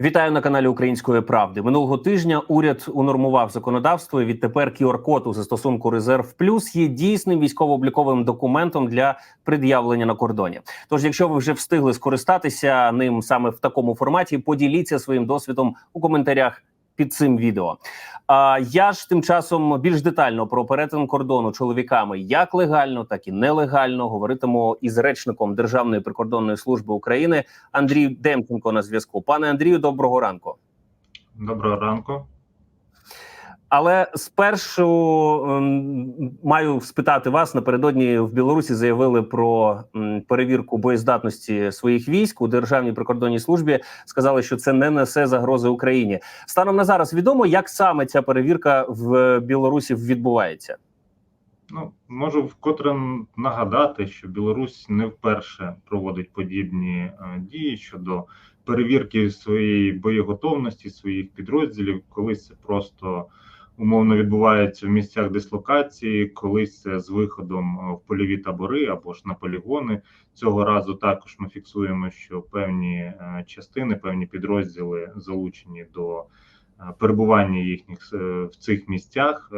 Вітаю на каналі Української правди. Минулого тижня уряд унормував законодавство. і Відтепер QR-код у застосунку Резерв Плюс є дійсним військово-обліковим документом для пред'явлення на кордоні. Тож, якщо ви вже встигли скористатися ним саме в такому форматі, поділіться своїм досвідом у коментарях під цим відео. А я ж тим часом більш детально про перетин кордону чоловіками як легально, так і нелегально говоритиму із речником Державної прикордонної служби України Андрій Демченко на зв'язку. Пане Андрію, доброго ранку. Доброго ранку. Але спершу ем, маю спитати вас напередодні в Білорусі заявили про перевірку боєздатності своїх військ у державній прикордонній службі. Сказали, що це не несе загрози Україні. Станом на зараз відомо, як саме ця перевірка в Білорусі відбувається. Ну можу вкотре нагадати, що Білорусь не вперше проводить подібні е, дії щодо перевірки своєї боєготовності, своїх підрозділів, колись це просто умовно відбувається в місцях дислокації, колись з виходом е, в польові табори або ж на полігони. Цього разу також ми фіксуємо, що певні е, частини, певні підрозділи залучені до. е, Перебування їхніх в цих місцях,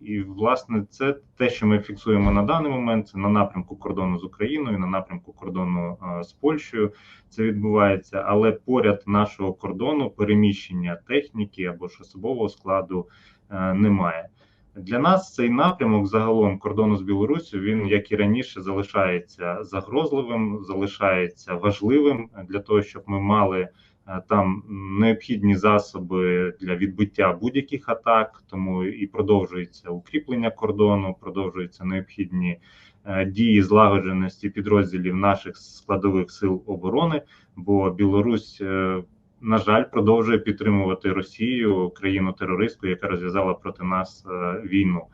і власне це те, що ми фіксуємо на даний момент. Це на напрямку кордону з Україною, на напрямку кордону з Польщею. Це відбувається, але поряд нашого кордону переміщення техніки або ж особового складу немає. Для нас цей напрямок загалом кордону з Білоруссю, він як і раніше залишається загрозливим, залишається важливим для того, щоб ми мали е, там необхідні засоби для відбиття будь-яких атак, тому і продовжується укріплення кордону, продовжуються необхідні е, дії злагодженості підрозділів наших складових сил оборони. Бо Білорусь, е, на жаль, продовжує підтримувати Росію, країну терористку, яка розв'язала проти нас е, війну.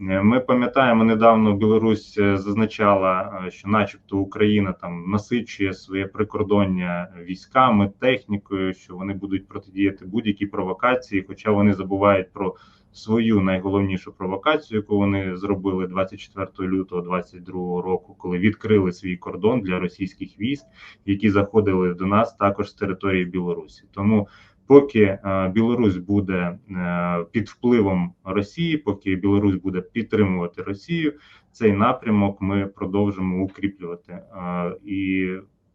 Е, Ми пам'ятаємо недавно Білорусь е, зазначала, що, начебто, Україна там насичує своє прикордоння військами, технікою, що вони будуть протидіяти будь-якій провокації, хоча вони забувають про свою найголовнішу провокацію, яку вони зробили 24 лютого 2022 року, коли відкрили свій кордон для російських військ, які заходили до нас також з території Білорусі. Тому поки е, Білорусь буде е, під впливом Росії, поки Білорусь буде підтримувати Росію, цей напрямок ми продовжимо укріплювати. Е, і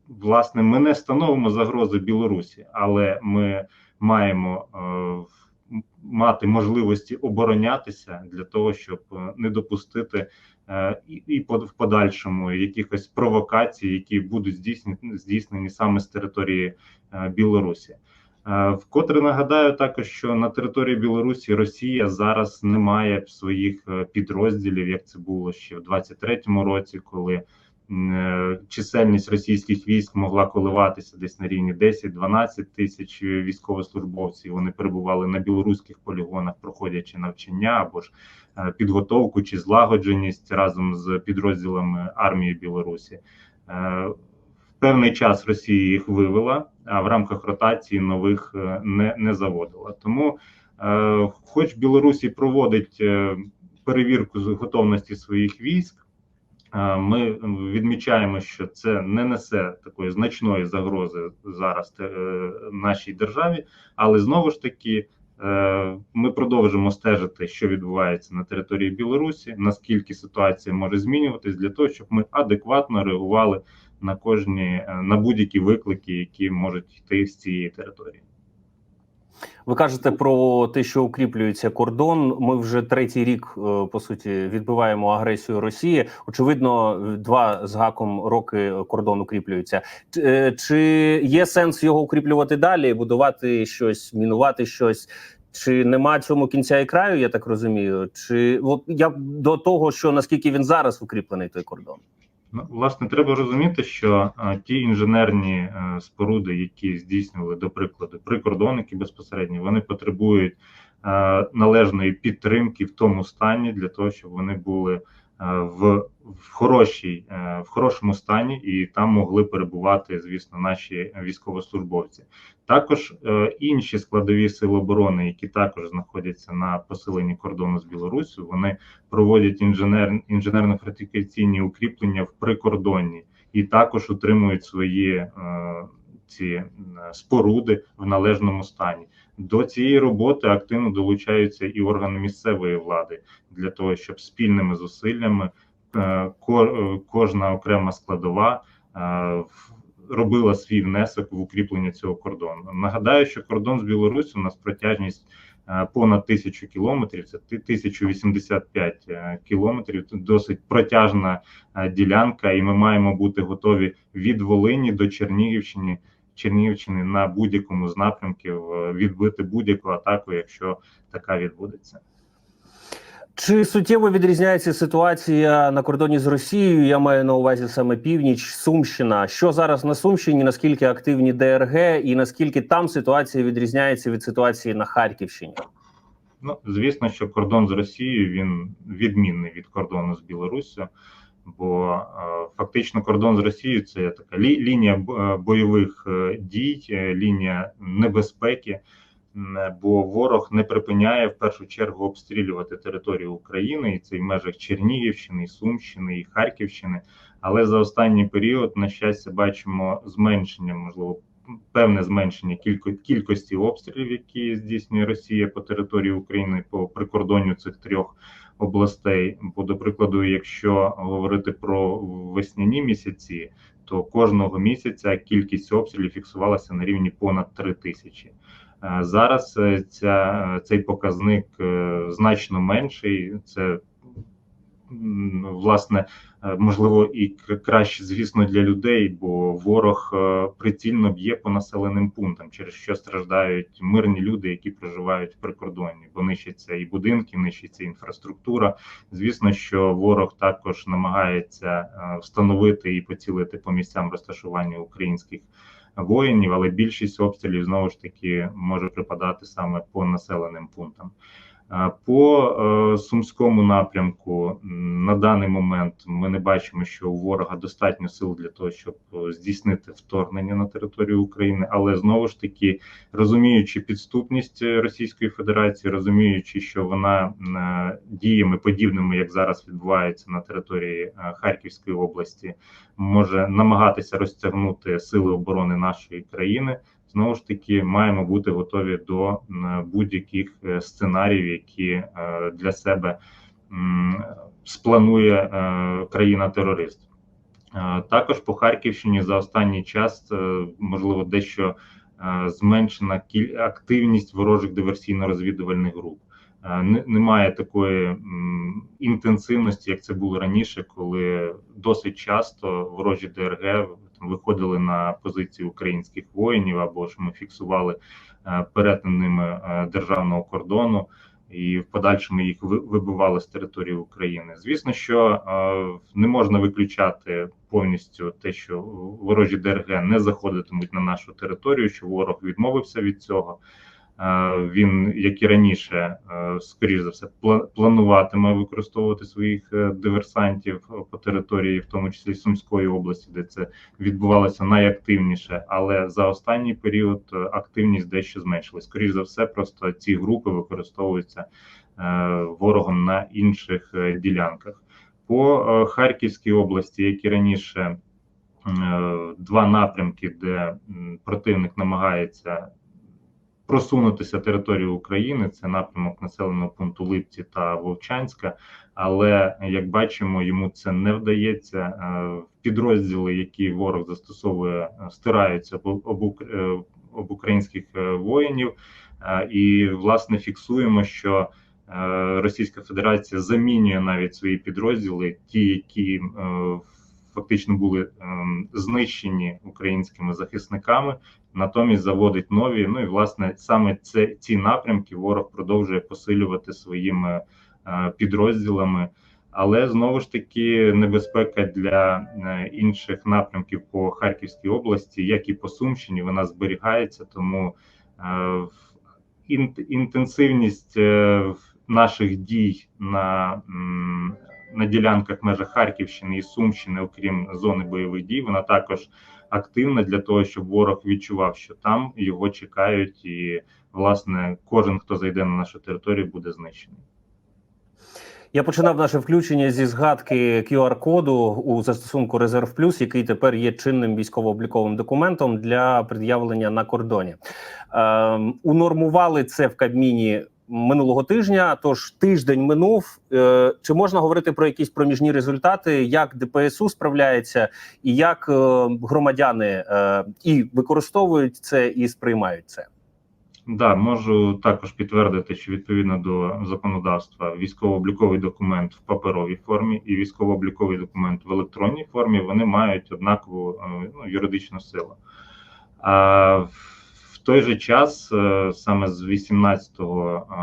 власне ми не становимо загрози Білорусі, але ми маємо в- мати можливості оборонятися для того, щоб е, не допустити е, і, і в подальшому якихось провокацій, які будуть здійснені здійснені саме з території е, Білорусі. Вкотре нагадаю також, що на території Білорусі Росія зараз не має своїх підрозділів, як це було ще в 23-му році, коли чисельність російських військ могла коливатися десь на рівні 10-12 тисяч військовослужбовців. Вони перебували на білоруських полігонах, проходячи навчання або ж е, підготовку чи злагодженість разом з підрозділами армії Білорусі. Е, В певний час Росія їх вивела, а в рамках ротації нових е, не, не заводила. Тому, е, хоч Білорусі проводить е, перевірку з готовності своїх військ, е, ми відмічаємо, що це не несе такої значної загрози зараз е, нашій державі, але знову ж таки. е, Ми продовжимо стежити, що відбувається на території Білорусі, наскільки ситуація може змінюватись, для того, щоб ми адекватно реагували на кожні е, на будь-які виклики, які можуть йти з цієї території. Ви кажете про те, що укріплюється кордон. Ми вже третій рік е, по суті відбиваємо агресію Росії. Очевидно, два з гаком роки кордон укріплюється. Е, Чи є сенс його укріплювати далі, будувати щось, мінувати щось? Чи нема цьому кінця і краю? Я так розумію. Чи от я до того, що наскільки він зараз укріплений той кордон? Ну, власне, треба розуміти, що е, ті інженерні е, споруди, які здійснювали, до прикладу, прикордонники безпосередньо, вони потребують е, належної підтримки в тому стані для того, щоб вони були в, в хорошій, е, в хорошому стані, і там могли перебувати, звісно, наші військовослужбовці. Також е, інші складові сили оборони, які також знаходяться на посиленні кордону з Білоруссю, вони проводять інженер інженерно-фортифікаційні укріплення в прикордонні і також утримують свої е, ці споруди в належному стані. До цієї роботи активно долучаються і органи місцевої влади для того, щоб спільними зусиллями е, е, кожна окрема складова е, робила свій внесок в укріплення цього кордону. Нагадаю, що кордон з Білоруссю у нас протяжність понад тисячу кілометрів, це ти- 1085 е, кілометрів. Досить протяжна ділянка, і ми маємо бути готові від Волині до Чернігівщини. Чернігівщини на будь-якому з напрямків е, відбити будь-яку атаку, якщо така відбудеться. Чи суттєво відрізняється ситуація на кордоні з Росією? Я маю на увазі саме північ, Сумщина. Що зараз на Сумщині? Наскільки активні ДРГ, і наскільки там ситуація відрізняється від ситуації на Харківщині? Ну, звісно, що кордон з Росією він відмінний від кордону з Білоруссю, бо е, фактично кордон з Росією це така лі, лінія е, бойових е, дій, лінія небезпеки. Бо ворог не припиняє в першу чергу обстрілювати територію України, і це в межах Чернігівщини, і Сумщини, і Харківщини. Але за останній період, на щастя, бачимо зменшення, можливо, певне зменшення кілько, кількості обстрілів, які здійснює Росія по території України по прикордонню цих трьох областей. Бо, до прикладу, якщо говорити про весняні місяці, то кожного місяця кількість обстрілів фіксувалася на рівні понад 3 тисячі. Е, Зараз е, ця, е, цей показник значно менший. Це власне е, можливо і краще, звісно, для людей, бо ворог е, прицільно б'є по населеним пунктам, через що страждають мирні люди, які проживають в прикордонні, бо нищаться і будинки, нищиться інфраструктура. Звісно, що ворог також намагається е, встановити і поцілити по місцям розташування українських воїнів, але більшість обстрілів знову ж таки може припадати саме по населеним пунктам. Е, По е, сумському напрямку на даний момент ми не бачимо, що у ворога достатньо сил для того, щоб е, здійснити вторгнення на територію України, але знову ж таки розуміючи підступність Російської Федерації, розуміючи, що вона діями подібними, як зараз відбувається на території Харківської області, може намагатися розтягнути сили оборони нашої країни. Знову ж таки, маємо бути готові до будь-яких е, сценаріїв, які е, для себе спланує е, країна-терорист. Е, Також по Харківщині за останній час е, можливо дещо е, зменшена активність ворожих диверсійно-розвідувальних груп. Е, Немає такої інтенсивності, як це було раніше, коли досить часто ворожі ДРГ там виходили на позиції українських воїнів, або ж ми фіксували е, перетин ними е, державного кордону, і в подальшому їх вибивали з території України. Звісно, що е, не можна виключати повністю те, що ворожі ДРГ не заходитимуть на нашу територію, що ворог відмовився від цього. Е, Він, як і раніше, е, скоріш за все, плануватиме використовувати своїх е, диверсантів по території, в тому числі Сумської області, де це відбувалося найактивніше. Але за останній період активність дещо зменшилась. Скоріш за все, просто ці групи використовуються ворогом на інших ділянках. По Харківській області, як і раніше, два напрямки, де противник намагається просунутися територію України. Це напрямок населеного пункту Липці та Вовчанська. Але як бачимо, йому це не вдається. Е, Підрозділи, які ворог застосовує, стираються об, е, українських е, воїнів, і власне фіксуємо, що Російська Федерація замінює навіть свої підрозділи, ті, які е, фактично були ем, знищені українськими захисниками, натомість заводить нові. Ну і власне саме це ці напрямки ворог продовжує посилювати своїми е, підрозділами. Але знову ж таки небезпека для е, інших напрямків по Харківській області, як і по Сумщині, вона зберігається. Тому е, інтенсивність наших дій на, на ділянках межах Харківщини і Сумщини, окрім зони бойових дій, вона також активна для того, щоб ворог відчував, що там його чекають, і власне кожен, хто зайде на нашу територію, буде знищений. Я починав наше включення зі згадки QR-коду у застосунку Резерв Плюс, який тепер є чинним військово-обліковим документом для пред'явлення на кордоні. Ем, унормували це в Кабміні минулого тижня. Тож тиждень минув. Е, чи можна говорити про якісь проміжні результати, як ДПСУ справляється, і як е, громадяни е, і використовують це, і сприймають це? Да, можу також підтвердити, що відповідно до законодавства військово-обліковий документ в паперовій формі і військово-обліковий документ в електронній формі вони мають однакову ну, юридичну силу. А той же час, е, саме з 18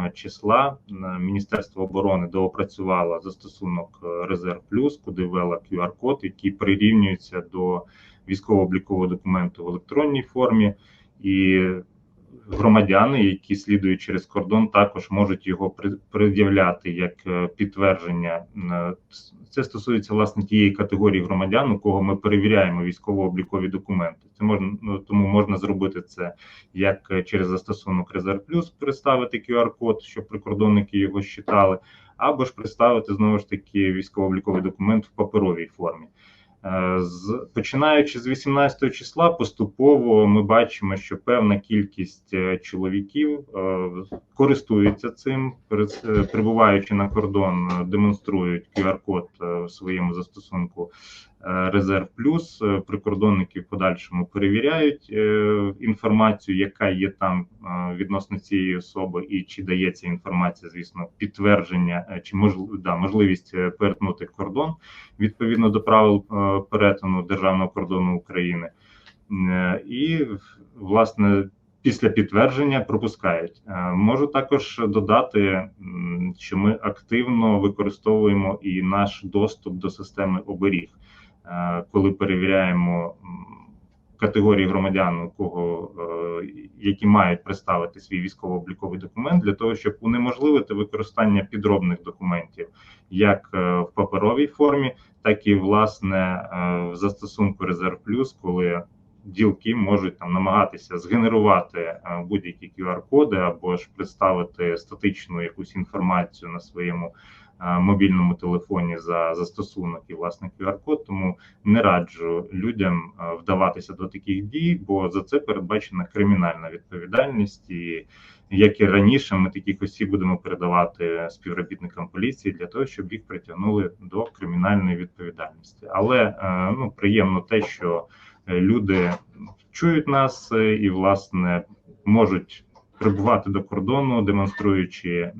е, числа, е, Міністерство оборони доопрацювало застосунок Резерв Плюс, куди ввела QR-код, який прирівнюється до військово-облікового документу в електронній формі. І громадяни, які слідують через кордон, також можуть його пред'являти як е, підтвердження. Е, Це стосується власне тієї категорії громадян, у кого ми перевіряємо військово-облікові документи. Це можна ну, тому можна зробити це як е, через застосунок Резерв Плюс, представити QR-код, щоб прикордонники його считали, або ж представити знову ж таки військово-обліковий документ в паперовій формі. Е, З починаючи з 18 числа, поступово ми бачимо, що певна кількість е, чоловіків е, користуються цим, прибуваючи на кордон, демонструють QR-код в своєму застосунку Резерв Плюс. Е, Прикордонники в подальшому перевіряють е, інформацію, яка є там е, відносно цієї особи, і чи дається інформація, звісно, підтвердження чи можливо да, можливість перетнути кордон відповідно до правил перетину державного кордону України, і власне після підтвердження пропускають. Можу також додати, що ми активно використовуємо і наш доступ до системи оберіг, коли перевіряємо. Категорії громадян, у кого е, які мають представити свій військово-обліковий документ для того, щоб унеможливити використання підробних документів як е, в паперовій формі, так і власне е, в застосунку Резерв Плюс, коли ділки можуть там намагатися згенерувати е, будь-які QR-коди або ж представити статичну якусь інформацію на своєму е, мобільному телефоні за застосунок і власне QR-код. Тому не раджу людям е, вдаватися до таких дій, бо за це передбачена кримінальна відповідальність і. Як і раніше, ми таких осіб будемо передавати співробітникам поліції для того, щоб їх притягнули до кримінальної відповідальності. Але ну приємно те, що люди чують нас е, і власне можуть прибувати до кордону, демонструючи е,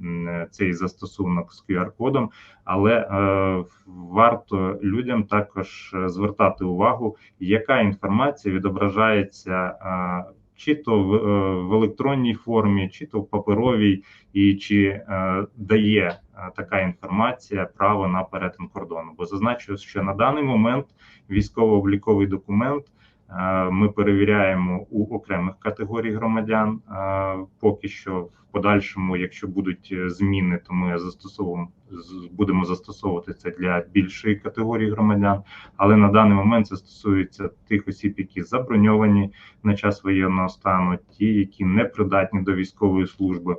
цей застосунок з QR-кодом. Але е, варто людям також е, звертати увагу, яка інформація відображається. Е, чи то в, е, в електронній формі, чи то в паперовій, і чи е, дає е, така інформація право на перетин кордону. Бо зазначу, що на даний момент військово-обліковий документ ми перевіряємо у окремих категорій громадян. Е, поки що в подальшому, якщо будуть е, зміни, то ми застосовуємо будемо застосовувати це для більшої категорії громадян. Але на даний момент це стосується тих осіб, які заброньовані на час воєнного стану, ті, які не придатні до військової служби.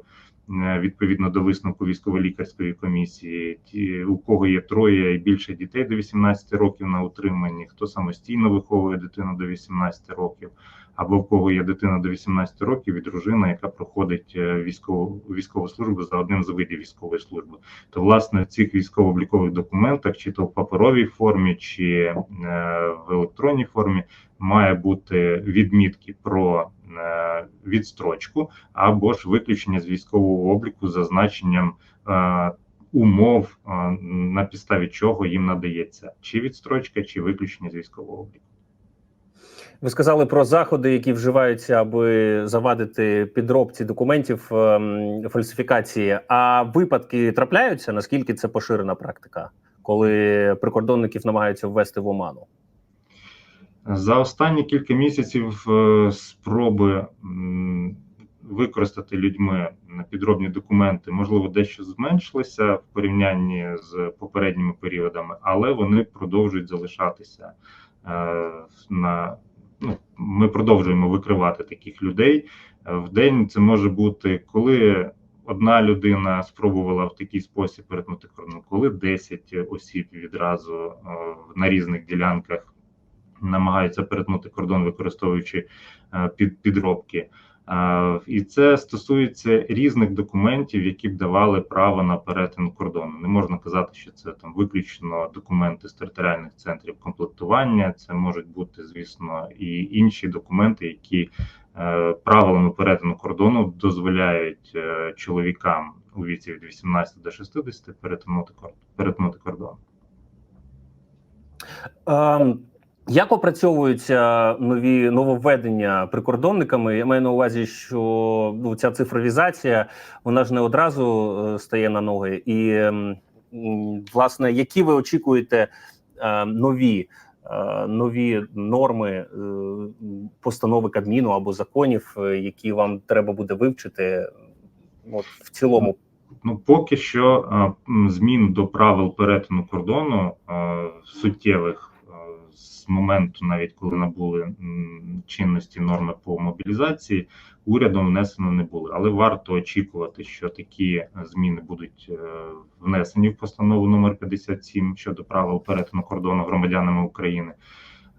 Е, Відповідно до висновку військово-лікарської комісії, ті, у кого є троє і більше дітей до 18 років на утриманні, хто самостійно виховує дитину до 18 років, або в кого є дитина до 18 років і дружина, яка проходить е, військову військову службу за одним з видів військової служби. То власне в цих військово-облікових документах, чи то в паперовій формі, чи е, в електронній формі, має бути відмітки про е, відстрочку або ж виключення з військового обліку з зазначенням е, умов, на підставі чого їм надається чи відстрочка, чи виключення з військового обліку. Ви сказали про заходи, які вживаються, аби завадити підробці документів ем, фальсифікації. А випадки трапляються? Наскільки це поширена практика, коли прикордонників намагаються ввести в оману? За останні кілька місяців е, спроби використати людьми на підробні документи, можливо, дещо зменшилися в порівнянні з попередніми періодами, але вони продовжують залишатися е, на ну, ми продовжуємо викривати таких людей. Е, В день це може бути, коли одна людина спробувала в такий спосіб перетнути кордон, коли 10 осіб відразу е, на різних ділянках намагаються перетнути кордон, використовуючи е, під, підробки. І це стосується різних документів, які б давали право на перетин кордону. Не можна казати, що це там виключно документи з територіальних центрів комплектування. Це можуть бути, звісно, і інші документи, які е, правилами перетину кордону дозволяють е, чоловікам у віці від 18 до 60 перетинути кор- перетнути кордон. Ем, Як опрацьовуються нові нововведення прикордонниками? Я маю на увазі, що ну, ця цифровізація вона ж не одразу е, стає на ноги. І м, власне, які ви очікуєте е, нові, е, нові норми е, постанови Кабміну або законів, е, які вам треба буде вивчити? От в цілому, Ну, поки що е, змін до правил перетину кордону е, суттєвих е, з моменту, навіть коли набули чинності норми по мобілізації, урядом внесено не були. Але варто очікувати, що такі е, зміни будуть е, внесені в постанову номер 57 щодо правил перетину кордону громадянами України.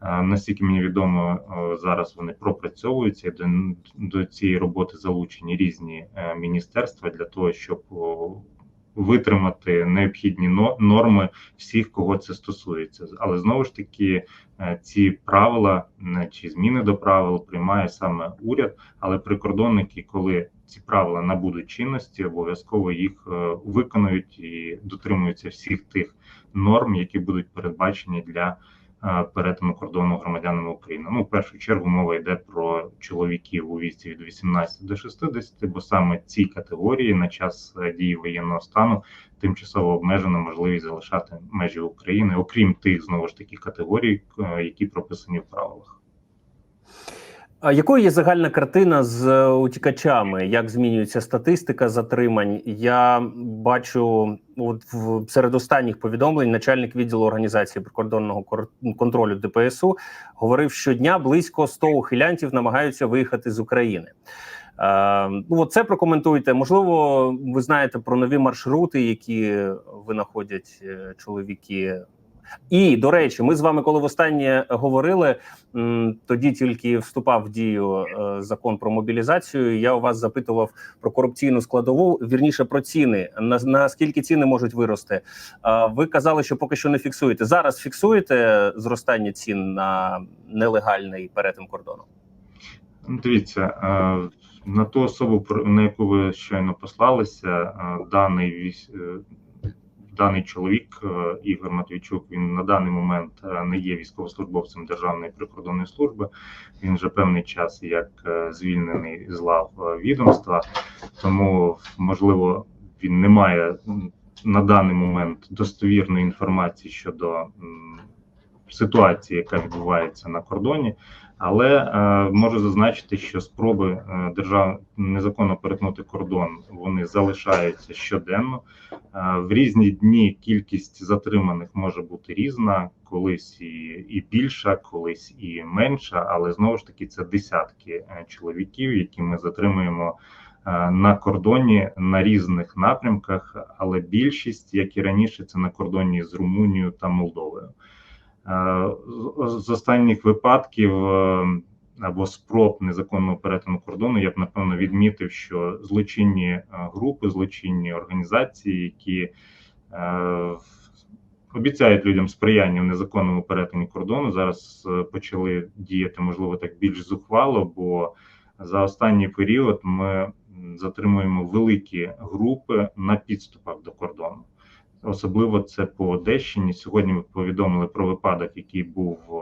Е, Наскільки мені відомо, зараз вони пропрацьовуються до, цієї роботи залучені різні міністерства для того, щоб витримати необхідні норми всіх, кого це стосується. Але знову ж таки, е, ці правила е, чи зміни до правил приймає саме уряд. Але прикордонники, коли ці правила набудуть чинності, обов'язково їх е, виконують і дотримуються всіх тих норм, які будуть передбачені для перетину кордону громадянами України. Ну, в першу чергу мова йде про чоловіків у віці від 18 до 60, бо саме ці категорії на час е, дії воєнного стану тимчасово обмежена можливість залишати межі України, окрім тих знову ж таки категорій, е, які прописані в правилах. А якою є загальна картина з е, утікачами? Як змінюється статистика затримань? Я бачу от в серед останніх повідомлень начальник відділу організації прикордонного кор- контролю ДПСУ говорив, що дня близько 100 ухилянтів намагаються виїхати з України. Е, ну, от це прокоментуйте. Можливо, ви знаєте про нові маршрути, які винаходять е, чоловіки. І до речі, ми з вами, коли востаннє говорили, тоді тільки вступав в дію е, закон про мобілізацію. Я у вас запитував про корупційну складову, вірніше про ціни. На наскільки ціни можуть вирости? Ви казали, що поки що не фіксуєте. Зараз фіксуєте зростання цін на нелегальний перетин кордону? Ну, Дивіться, е, на ту особу, на яку ви щойно послалися, е, даний даний чоловік е, Ігор Матвійчук, він на даний момент е, не є військовослужбовцем Державної прикордонної служби. Він вже певний час як е, звільнений з лав відомства, тому можливо він не має на даний момент достовірної інформації щодо ситуації, яка відбувається на кордоні. Але е, можу зазначити, що спроби е, держав незаконно перетнути кордон вони залишаються щоденно. Е, в різні дні кількість затриманих може бути різна, колись і, і більша, колись і менша. Але знову ж таки це десятки е, чоловіків, які ми затримуємо е, на кордоні на різних напрямках. Але більшість, як і раніше, це на кордоні з Румунією та Молдовою. Е, з- останніх випадків е, або спроб незаконного перетину кордону я б напевно відмітив, що злочинні е, групи, злочинні організації, які обіцяють людям сприяння в незаконному перетині кордону, зараз почали діяти, можливо, так більш зухвало, бо за останній період ми затримуємо великі групи на підступах до кордону. Особливо це по Одещині. Сьогодні ми повідомили про випадок, який був е,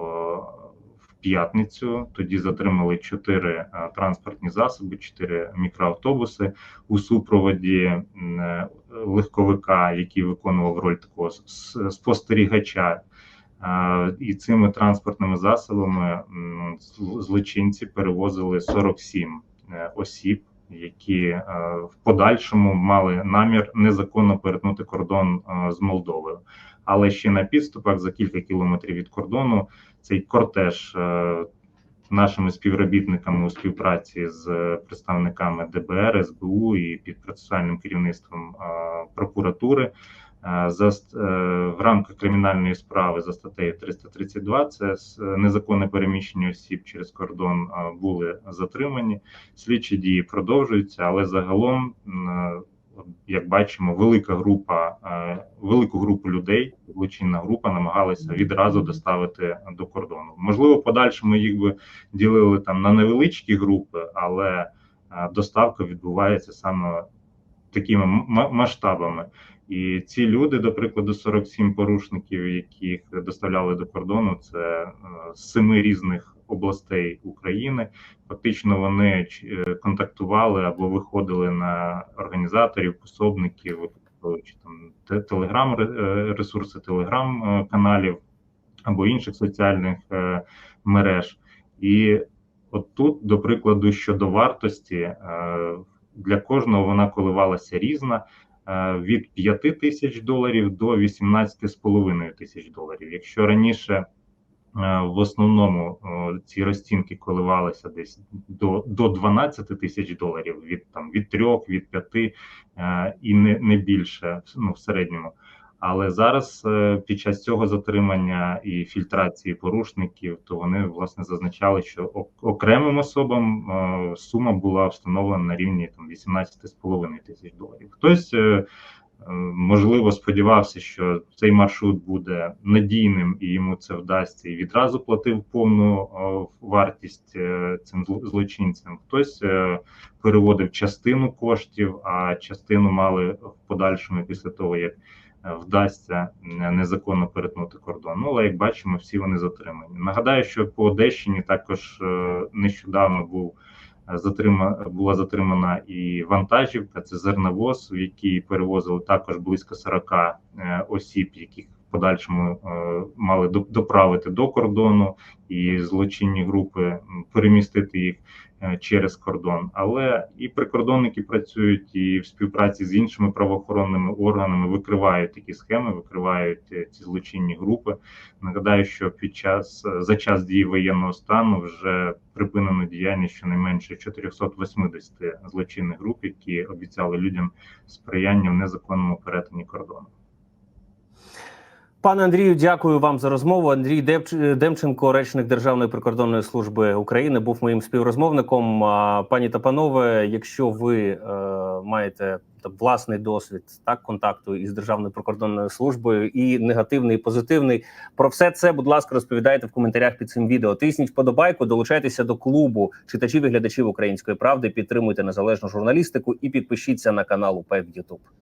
в п'ятницю. Тоді затримали чотири е, транспортні засоби, чотири мікроавтобуси у супроводі е, легковика, який виконував роль такого спостерігача. І цими транспортними засобами злочинці перевозили 47 е, осіб які е, в подальшому мали намір незаконно перетнути кордон е, з Молдовою. Але ще на підступах за кілька кілометрів від кордону цей кортеж е, нашими співробітниками у співпраці з представниками ДБР, СБУ і під процесуальним керівництвом прокуратури. Е, За е, в рамках кримінальної справи за статтею 332 це незаконне переміщення осіб через кордон е, були затримані. Слідчі дії продовжуються, але загалом, як бачимо, велика група, велику групу людей, злочинна група намагалася відразу доставити до кордону. Можливо, в подальшому їх би ділили там на невеличкі групи, але доставка відбувається саме такими масштабами. І ці люди, до прикладу, 47 порушників, яких доставляли до кордону, це е, з семи різних областей України. Фактично вони е, контактували або виходили на організаторів, пособників, використовуючи там телеграм е, ресурси, телеграм е, каналів або інших соціальних мереж. І от тут, до прикладу, щодо вартості, для кожного вона коливалася різна. е, Від 5 тисяч доларів до 18,5 тисяч доларів. Якщо раніше е, в основному ці розцінки коливалися десь до, до 12 тисяч доларів від там від 3, від 5 е, і не, не більше ну, в середньому. Але зараз е, під час цього затримання і фільтрації порушників, то вони власне зазначали, що окремим особам е, сума була встановлена на рівні там 18,5 тисяч доларів. Хтось е, можливо сподівався, що цей маршрут буде надійним і йому це вдасться, і відразу платив повну вартість цим злочинцям. Хтось переводив частину коштів, а частину мали в подальшому після того, як вдасться незаконно перетнути кордон. Ну, але як бачимо, всі вони затримані. Нагадаю, що по Одещині також е, нещодавно був е, затрима була затримана і вантажівка. Це зерновоз, в якій перевозили також близько 40 е, осіб, яких подальшому е, мали доправити до кордону, і злочинні групи перемістити їх е, через кордон. Але і прикордонники працюють і в співпраці з іншими правоохоронними органами викривають такі схеми, викривають е, ці злочинні групи. Нагадаю, що під час за час дії воєнного стану вже припинено діяльність щонайменше 480 злочинних груп, які обіцяли людям сприяння в незаконному перетині кордону. Пане Андрію, дякую вам за розмову. Андрій Демч- Демченко, речник Державної прикордонної служби України, був моїм співрозмовником. Пані та панове, якщо ви е, маєте там, власний досвід так контакту із Державною прикордонною службою, і негативний, і позитивний, про все це, будь ласка, розповідайте в коментарях під цим відео. Тисніть вподобайку, долучайтеся до клубу читачів і глядачів української правди. Підтримуйте незалежну журналістику і підпишіться на канал УП в YouTube.